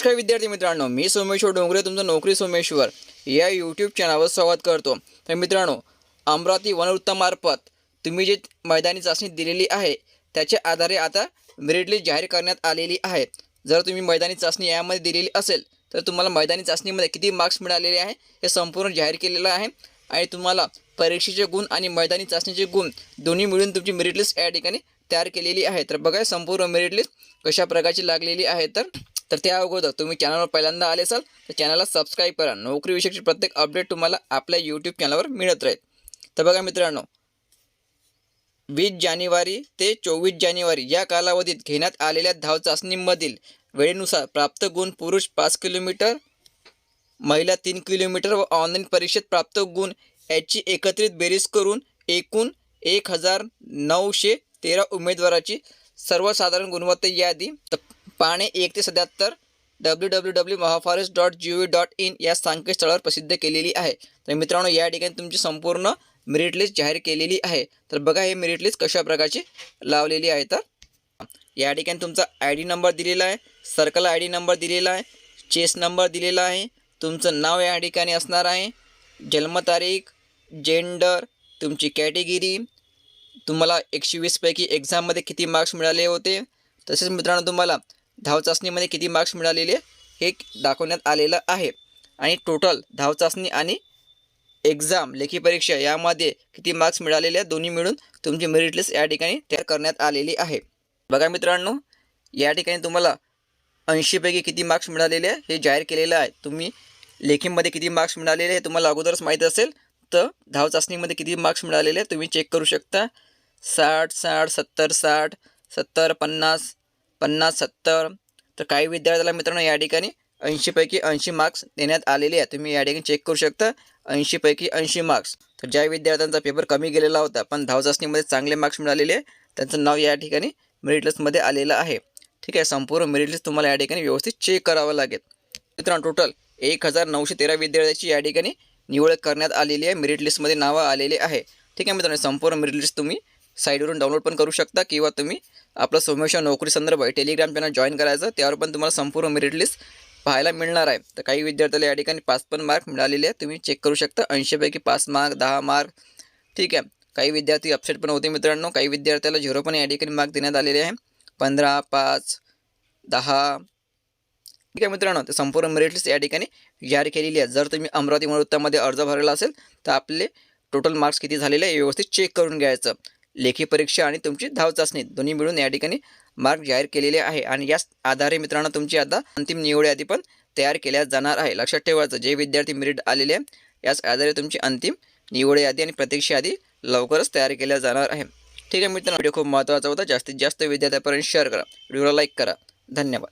नमस्कार विद्यार्थी मित्रांनो मी सोमेश्वर डोंगरे तुमचं नोकरी सोमेश्वर या यूट्यूब चॅनलवर संवाद करतो. तर मित्रांनो अमरावती वनवृत्तामार्फत तुम्ही जे मैदानी चाचणी दिलेली आहे त्याच्या आधारे आता मेरिट लिस्ट जाहीर करण्यात आलेली आहे. जर तुम्ही मैदानी चाचणी यामध्ये दिलेली असेल तर तुम्हाला मैदानी चाचणीमध्ये किती मार्क्स मिळालेले आहे हे संपूर्ण जाहीर केलेलं आहे. आणि तुम्हाला परीक्षेचे गुण आणि मैदानी चाचणीचे गुण दोन्ही मिळून तुमची मेरिट लिस्ट या ठिकाणी तयार केलेली आहे. तर बघा संपूर्ण मेरिट लिस्ट कशा प्रकारची लागलेली आहे. तर तर त्या अगोदर तुम्ही चॅनलवर पहिल्यांदा आले असाल तर चॅनलला सबस्क्राईब करा. नोकरीविषयीची प्रत्येक अपडेट तुम्हाला आपल्या यूट्यूब चॅनलवर मिळत राहील. तर बघा मित्रांनो वीस जानेवारी ते चोवीस जानेवारी या कालावधीत घेण्यात आलेल्या धाव चाचणीमधील वेळेनुसार प्राप्त गुण पुरुष पाच किलोमीटर महिला तीन किलोमीटर व ऑनलाईन परीक्षेत प्राप्त गुण याची एकत्रित बेरीज करून एकूण एक हजार नऊशे तेरा उमेदवाराची सर्वसाधारण गुणवत्ता यादी पाहणे एक ते सत्याहत्तर. W W W Mahaforest dot G V dot in या संकेतस्थळावर प्रसिद्ध केलेली आहे. तर मित्रांनो या ठिकाणी तुमची संपूर्ण मेरिट लिस्ट जाहीर केलेली आहे. तर बघा हे मेरिट लिस्ट कशा प्रकारची लावलेली आहे तर. या ठिकाणी तुमचा आय डी नंबर दिलेला आहे सर्कल आय डी नंबर दिलेला आहे चेस नंबर दिलेला आहे तुमचं नाव या ठिकाणी असणार आहे जन्मतारीख जेंडर तुमची कॅटेगिरी तुम्हाला एकशे वीसपैकी एक्झाममध्ये किती मार्क्स मिळाले होते. तसेच मित्रांनो तुम्हाला धाव चाचणीमध्ये किती मार्क्स मिळालेले हे दाखवण्यात आलेलं आहे. आणि टोटल धाव चाचणी आणि एक्झाम लेखी परीक्षा यामध्ये किती मार्क्स मिळालेले आहेत दोन्ही मिळून तुमची मेरिट लिस्ट या ठिकाणी तयार करण्यात आलेली आहे. बघा मित्रांनो या ठिकाणी तुम्हाला ऐंशीपैकी किती मार्क्स मिळालेले आहे हे जाहीर केलेलं आहे. तुम्ही लेखीमध्ये किती मार्क्स मिळालेले हे तुम्हाला अगोदरच माहीत असेल तर धाव चाचणीमध्ये किती मार्क्स मिळालेले तुम्ही चेक करू शकता. साठ साठ सत्तर साठ सत्तर पन्नास पन्नास सत्तर. तर काही विद्यार्थ्याला मित्रांनो या ठिकाणी ऐंशीपैकी ऐंशी मार्क्स देण्यात आलेले आहे तुम्ही या ठिकाणी चेक करू शकता. ऐंशीपैकी ऐंशी मार्क्स तर ज्या विद्यार्थ्यांचा पेपर कमी गेलेला होता पण धावचाचणीमध्ये चांगले मार्क्स मिळालेले आहे त्यांचं नाव या ठिकाणी मेरिट लिस्टमध्ये आलेलं आहे. ठीक आहे संपूर्ण मेरिट लिस्ट तुम्हाला या ठिकाणी व्यवस्थित चेक करावं लागेल. मित्रांनो टोटल एक हजार नऊशे तेरा विद्यार्थ्याची या ठिकाणी निवड करण्यात आलेली आहे. मेरिट लिस्टमध्ये नावं आलेले आहे. ठीक आहे मित्रांनो संपूर्ण मेरिट लिस्ट तुम्ही साईडवरून डाउनलोड पण करू शकता किंवा तुम्ही आपलं सोमेश्वर नोकरी संदर्भ आहे टेलिग्राम चॅनल जॉईन करायचं त्यावर पण तुम्हाला संपूर्ण मेरिट लिस्ट पाहायला मिळणार आहे. तर काही विद्यार्थ्याला या ठिकाणी पाच पण मार्क मिळालेले आहेत तुम्ही चेक करू शकता. ऐंशीपैकी पाच मार्क दहा मार्क ठीक आहे. काही विद्यार्थी अपसेट पण होते मित्रांनो. काही विद्यार्थ्याला झिरो पण या ठिकाणी मार्क देण्यात आलेले आहे. पंधरा पाच दहा ठीक आहे मित्रांनो. तर संपूर्ण मेरिट लिस्ट या ठिकाणी जाहीर केलेली आहे. जर तुम्ही अमरावती मनोत्तामध्ये अर्ज भरला असेल तर आपले टोटल मार्क्स किती झालेले आहे व्यवस्थित चेक करून घ्यायचं. लेखी परीक्षा आणि तुमची धाव चाचणी दोन्ही मिळून या ठिकाणी मार्क जाहीर केलेले आहे. आणि याच आधारे मित्रांनो तुमची आता अंतिम निवड यादी पण तयार केल्या जाणार आहे. लक्षात ठेवायचं जे विद्यार्थी मेरिट आलेले आहे याच आधारे तुमची अंतिम निवड यादी आणि प्रतीक्षा यादी लवकरच तयार केल्या जाणार आहे. ठीक आहे मित्रांनो व्हिडिओ खूप महत्त्वाचा होता. जास्तीत जास्त विद्यार्थ्यापर्यंत शेअर करा. व्हिडिओला लाईक करा. धन्यवाद.